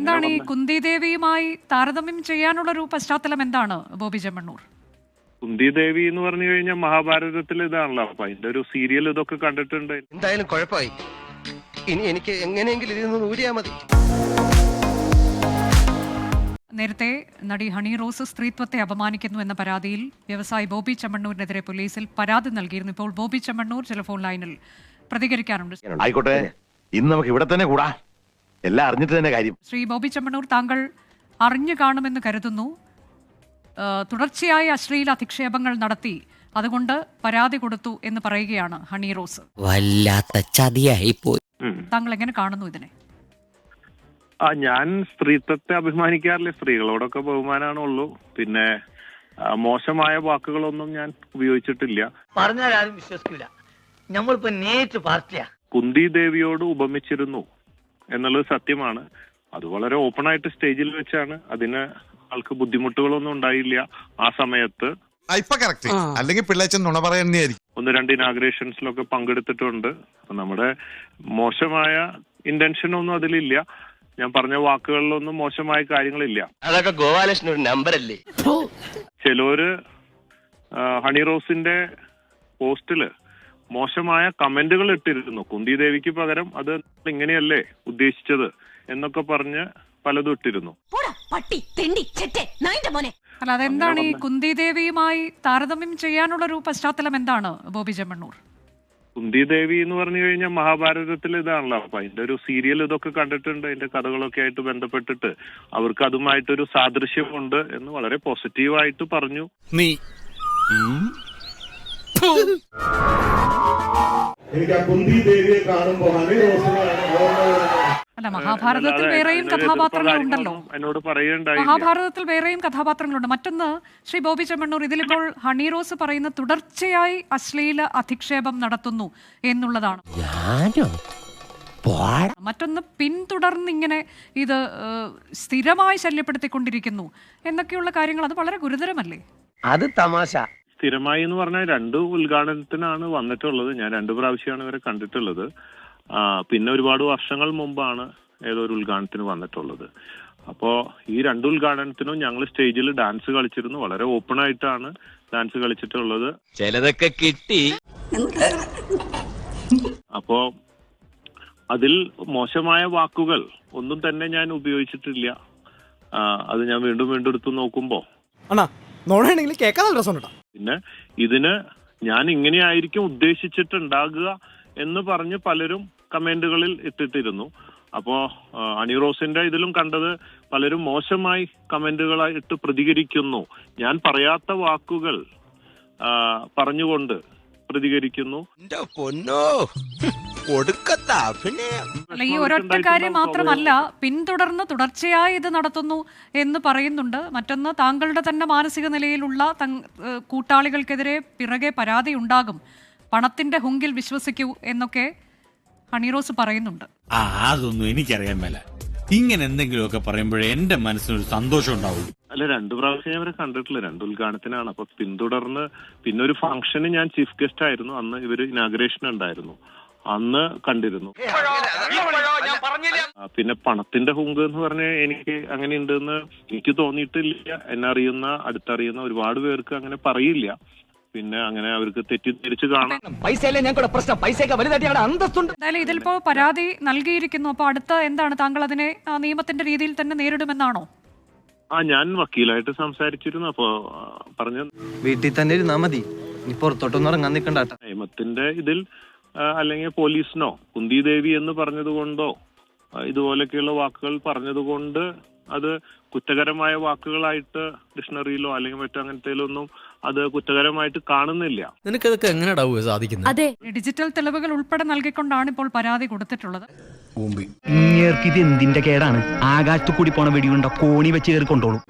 എന്താണ് ഈ കുന്തി ദേവിയുമായി താരതമ്യം ചെയ്യാനുള്ള ഒരു പശ്ചാത്തലം എന്താണ് ബോബി ചെമ്മണ്ണൂർ കുന്തി ദേവി എന്ന് പറഞ്ഞു കഴിഞ്ഞാൽ മഹാഭാരതത്തിൽ ഇതാണല്ലോ. അപ്പൊ അതിന്റെ ഒരു സീരിയൽ ഇതൊക്കെ കണ്ടിട്ടുണ്ട്. എന്തായാലും കുഴപ്പമായി. ഇനി എനിക്ക് എങ്ങനെയെങ്കിലും ഇതിൽ നിന്ന് ഊരിയാ മതി. നേരത്തെ നടി ഹണി റോസ് സ്ത്രീത്വത്തെ അപമാനിക്കുന്നു എന്ന പരാതിയിൽ വ്യവസായി ബോബി ചെമ്മണ്ണൂരിനെതിരെ പോലീസിൽ പരാതി നൽകിയിരുന്നു. ഇപ്പോൾ ബോബി ചെമ്മണ്ണൂർ ടെലിഫോൺ ലൈനിൽ പ്രതികരിക്കാറുണ്ട് ആയിക്കോട്ടെ. ഇന്ന് നമുക്ക് ഇവിടെ തന്നെ കൂടാ. എല്ലാം അറിഞ്ഞിട്ട് തന്നെ കാര്യം. ശ്രീ ബോബി ചെമ്മണൂർ താങ്കൾ അറിഞ്ഞു കാണുമെന്ന് കരുതുന്നു. തുടർച്ചയായ അശ്ലീല അധിക്ഷേപങ്ങൾ നടത്തി. അതുകൊണ്ട് പരാതി കൊടുത്തു എന്ന് പറയുകയാണ് ഹണി റോസ്. വല്ലാത്ത ചതിയായി പോയി. താങ്കൾ എങ്ങനെ കാണുന്നു ഇതിനെ? ആ ഞാൻ സ്ത്രീത്വത്തെ അഭിമാനിക്കാറില്ല. സ്ത്രീകളോടൊക്കെ ബഹുമാനാണുള്ളൂ. പിന്നെ മോശമായ വാക്കുകളൊന്നും ഞാൻ ഉപയോഗിച്ചിട്ടില്ല. പറഞ്ഞാൽ ആരും വിശ്വസിക്കില്ല നമ്മളിപ്പോ നേരിട്ട് പാർട്ടിയാ. കുന്തി ദേവിയോട് ഉപമിച്ചിരുന്നു. എന്നുള്ളത് സത്യമാണ്. അത് വളരെ ഓപ്പൺ ആയിട്ട് സ്റ്റേജിൽ വെച്ചാണ് അതിന് ആൾക്ക് ബുദ്ധിമുട്ടുകളൊന്നും ഉണ്ടായില്ല ആ സമയത്ത്. ഇപ്പൊ കറക്റ്റ് അല്ലെങ്കിൽ പിള്ളേച്ചൻ നുണ പറയുന്നതായിരിക്കും ഒന്ന് രണ്ട് ഇനാഗ്രേഷൻസിലൊക്കെ പങ്കെടുത്തിട്ടുണ്ട്. അപ്പൊ നമ്മുടെ മോശമായ ഇന്റൻഷൻ ഒന്നും അതിലില്ല. ഞാൻ പറഞ്ഞ വാക്കുകളിലൊന്നും മോശമായ കാര്യങ്ങളില്ല. അതൊക്കെ ഗോപാലകൃഷ്ണൻ ഒരു ചിലര് ആ, ഹണി റോസിന്റെ പോസ്റ്റിൽ മോശമായ കമന്റുകൾ ഇട്ടിരുന്നു. കുന്തി ദേവിക്ക് പകരം അത് ഇങ്ങനെയല്ലേ ഉദ്ദേശിച്ചത് എന്നൊക്കെ പറഞ്ഞ് പലതും ഇട്ടിരുന്നു. അല്ല അതെന്താണ് ഈ കുന്തി ദേവിയുമായി താരതമ്യം ചെയ്യാനുള്ള ഒരു പശ്ചാത്തലം എന്താണ് ബോബി ജമ്മണ്ണൂർ കുന്തി ദേവി എന്ന് പറഞ്ഞു കഴിഞ്ഞാൽ മഹാഭാരതത്തിൽ ഇതാണല്ലോ. അപ്പൊ അതിന്റെ ഒരു സീരിയൽ ഇതൊക്കെ കണ്ടിട്ടുണ്ട്. അതിന്റെ കഥകളൊക്കെ ആയിട്ട് ബന്ധപ്പെട്ടിട്ട് അവർക്ക് അതുമായിട്ടൊരു സാദൃശ്യമുണ്ട് എന്ന് വളരെ പോസിറ്റീവായിട്ട് പറഞ്ഞു. നീ എനിക്ക് ആ കുന്തി ദേവിയെ കാണുമ്പോൾ ഹണി റോസിനെയാണ് ഓർമ്മ വരുന്നത്. അല്ല മഹാഭാരതത്തിൽ വേറെയും കഥാപാത്രങ്ങളുണ്ടല്ലോ. കഥാപാത്രങ്ങൾ ഉണ്ടല്ലോ മഹാഭാരതത്തിൽ വേറെയും കഥാപാത്രങ്ങളുണ്ട്. മറ്റൊന്ന് ശ്രീ ബോബി ചെമ്മണ്ണൂർ. ഇതിലിപ്പോൾ ഹണി റോസ് പറയുന്ന തുടർച്ചയായി അശ്ലീല അധിക്ഷേപം നടത്തുന്നു എന്നുള്ളതാണ്. മറ്റൊന്ന് പിന്തുടർന്ന് ഇങ്ങനെ ഇത് സ്ഥിരമായി ശല്യപ്പെടുത്തിക്കൊണ്ടിരിക്കുന്നു എന്നൊക്കെയുള്ള കാര്യങ്ങൾ അത് വളരെ ഗുരുതരമല്ലേ? അത് തമാശ. സ്ഥിരമായി എന്ന് പറഞ്ഞാൽ രണ്ട് ഉദ്ഘാടനത്തിനാണ് വന്നിട്ടുള്ളത്. ഞാൻ രണ്ട് പ്രാവശ്യമാണ് ഇവരെ കണ്ടിട്ടുള്ളത്. പിന്നെ ഒരുപാട് വർഷങ്ങൾ മുമ്പാണ് ഏതോ ഒരു ഉദ്ഘാടനത്തിന് വന്നിട്ടുള്ളത്. അപ്പോ ഈ രണ്ട് ഉദ്ഘാടനത്തിനും ഞങ്ങൾ സ്റ്റേജിൽ ഡാൻസ് കളിച്ചിരുന്നു. വളരെ ഓപ്പൺ ആയിട്ടാണ് ഡാൻസ് കളിച്ചിട്ടുള്ളത്. ചിലതൊക്കെ കിട്ടി. അപ്പോ അതിൽ മോശമായ വാക്കുകൾ ഒന്നും തന്നെ ഞാൻ ഉപയോഗിച്ചിട്ടില്ല. അത് ഞാൻ വീണ്ടും വീണ്ടും എടുത്തു നോക്കുമ്പോ. അണ്ണാ നോണാണെങ്കിൽ കേൾക്കാൻ നല്ല രസമുണ്ട് പിന്നെ ഇതിന് ഞാൻ ഇങ്ങനെയായിരിക്കും ഉദ്ദേശിച്ചിട്ടുണ്ടാകുക എന്ന് പറഞ്ഞ് പലരും കമന്റുകളിൽ ഇട്ടിട്ടിരുന്നു. അപ്പോ അണിറോസിന്റെ അണി റോസിന്റെ ഇതിലും കണ്ടത് പലരും മോശമായി കമന്റുകളായിട്ട് പ്രതികരിക്കുന്നു. ഞാൻ പറയാത്ത വാക്കുകൾ പറഞ്ഞുകൊണ്ട് പ്രതികരിക്കുന്നു. ഒടുക്കത്ത പിന്നെ അല്ല ഈ ഒരൊറ്റ കാര്യം മാത്രമല്ല പിന്തുടർന്ന് തുടർച്ചയായി ഇത് നടത്തുന്നു എന്ന് പറയുന്നുണ്ട്. മറ്റൊന്ന് താങ്കളുടെ തന്നെ മാനസിക നിലയിലുള്ള കൂട്ടാളികൾക്കെതിരെ പിറകെ പരാതി ഉണ്ടാകും. പണത്തിന്റെ ഹുങ്കിൽ വിശ്വസിക്കൂ എന്നൊക്കെ ഹണിറോസ് പറയുന്നുണ്ട്. ആ അതൊന്നും എനിക്കറിയാൻ മേല. ഇങ്ങനെ എന്തെങ്കിലുമൊക്കെ പറയുമ്പോഴേ എന്റെ മനസ്സിനൊരു സന്തോഷം ഉണ്ടാവും അല്ല രണ്ടു പ്രാവശ്യം ഞാൻ അവരെ കണ്ടിട്ടില്ല. രണ്ട് ഉദ്ഘാടനത്തിനാണ്. അപ്പൊ പിന്തുടർന്ന് പിന്നെ ഒരു ഫംഗ്ഷന് ഞാൻ ചീഫ് ഗസ്റ്റ് ആയിരുന്നു. അന്ന് ഇവർ ഇനാഗ്രേഷൻ ഉണ്ടായിരുന്നു അന്ന് കണ്ടിരുന്നു. പിന്നെ പണത്തിന്റെ ഹുങ്ക് എന്ന് പറഞ്ഞ എനിക്ക് അങ്ങനെ ഉണ്ടെന്ന് എനിക്ക് തോന്നിയിട്ടില്ല. എന്നെ അറിയുന്ന അടുത്തറിയുന്ന ഒരുപാട് പേർക്ക് അങ്ങനെ പറയില്ല. പിന്നെ അങ്ങനെ അവർക്ക് തെറ്റിദ്ധരിച്ച് കാണാം. പൈസ എന്തായാലും ഇതിലിപ്പോ പരാതി നൽകിയിരിക്കുന്നു. അപ്പൊ അടുത്ത എന്താണ് താങ്കൾ അതിനെ നിയമത്തിന്റെ രീതിയിൽ തന്നെ നേരിടുമെന്നാണോ? ആ ഞാൻ വക്കീലായിട്ട് സംസാരിച്ചിരുന്നു. അപ്പൊ പറഞ്ഞു. വീട്ടിൽ തന്നെ ഇരുന്നാ മതി. ഇനി പുറത്തോട്ടൊന്നും ഇറങ്ങാൻ നിൽക്കണ്ട നിയമത്തിന്റെ ഇതിൽ അല്ലെങ്കിൽ പോലീസിനോ കുന്തി ദേവി എന്ന് പറഞ്ഞതുകൊണ്ടോ ഇതുപോലൊക്കെയുള്ള വാക്കുകൾ പറഞ്ഞതുകൊണ്ട് അത് കുറ്റകരമായ വാക്കുകളായിട്ട് ഡിക്ഷണറിയിലോ അല്ലെങ്കിൽ മറ്റോ അങ്ങനത്തേലൊന്നും അത് കുറ്റകരമായിട്ട് കാണുന്നില്ല. നിനക്കതൊക്കെ എങ്ങനെ സാധിക്കുന്നത് അതെ ഡിജിറ്റൽ തെളിവുകൾ ഉൾപ്പെടെ നൽകിക്കൊണ്ടാണ് ഇപ്പോൾ പരാതി കൊടുത്തിട്ടുള്ളത്. ഇത് എന്തിന്റെ കേടാണ്? ആകാശത്തു കൂടി പോണ വെടിയുണ്ട? കോണി വെച്ച് കയറി കൊണ്ടോളും